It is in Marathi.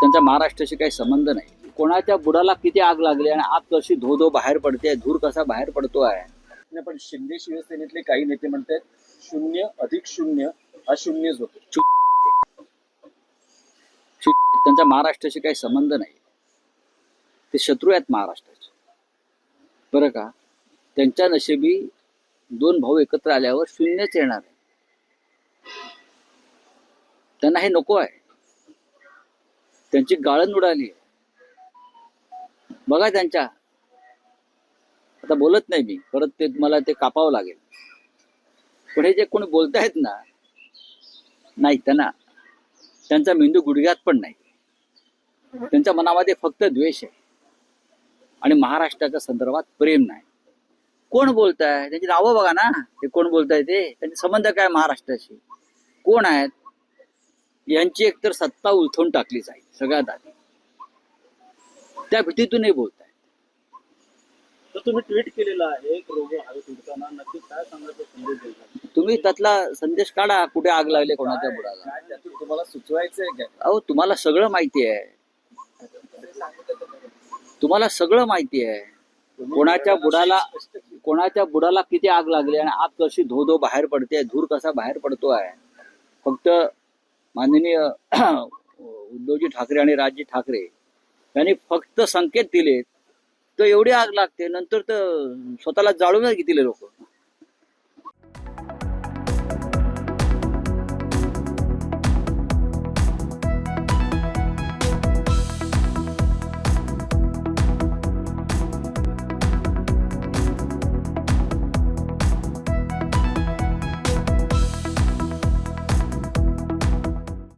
त्यांचा महाराष्ट्राशी काही संबंध नाही. कोणाच्या बुडाला किती आग लागली आणि आग कशी धो धो बाहेर पडते धूर कसा बाहेर पडतो आहे पण शिंदे शिवसेनेतले काही नेते म्हणतात शून्य अधिक शून्य हा शून्यच होतो त्यांचा महाराष्ट्राशी काही संबंध नाही. ते शत्रू आहेत महाराष्ट्राचे. बरं का? त्यांच्या नशिबी दोन भाऊ एकत्र आल्यावर शून्यच येणार आहे. त्यांना हे नको आहे. त्यांची गाळण उडाली. बघा त्यांच्या. आता बोलत नाही मी. परत ते मला ते कापावं लागेल. पण हे जे कोणी बोलतायत ना नाही त्यांना त्यांचा मेंदू गुडघ्यात पण नाही. त्यांच्या मनामध्ये फक्त द्वेष आहे. आणि महाराष्ट्राच्या संदर्भात प्रेम नाही. कोण बोलताय? त्यांची नावं बघा ना. ते कोण बोलताय ते? त्यांचे संबंध काय महाराष्ट्राशी? कोण आहेत? यांची एकतर सत्ता उलथून टाकली जाईल सगळ्यात आधी. त्या भीतीतूनही बोलताय तर तुम्ही ट्विट केलेलं आहे नक्की काय सांगायचं संदेश तुम्ही त्यातला संदेश काढा कुठे आग लागली कोणाच्या बुडाला. तुम्हाला सुचवायचंय काय? अहो तुम्हाला सगळं माहिती आहे. तुम्हाला सगळं माहिती आहे. कोणाच्या बुडाला. कोणाच्या बुडाला किती आग लागली आणि आग कशी धो धो बाहेर पडते धूर कसा बाहेर पडतो आहे फक्त माननीय उद्धवजी ठाकरे आणि राजजी ठाकरे यांनी फक्त संकेत दिलेत तर एवढी आग लागते नंतर तर स्वतःला जाळूनच घेतले लोक.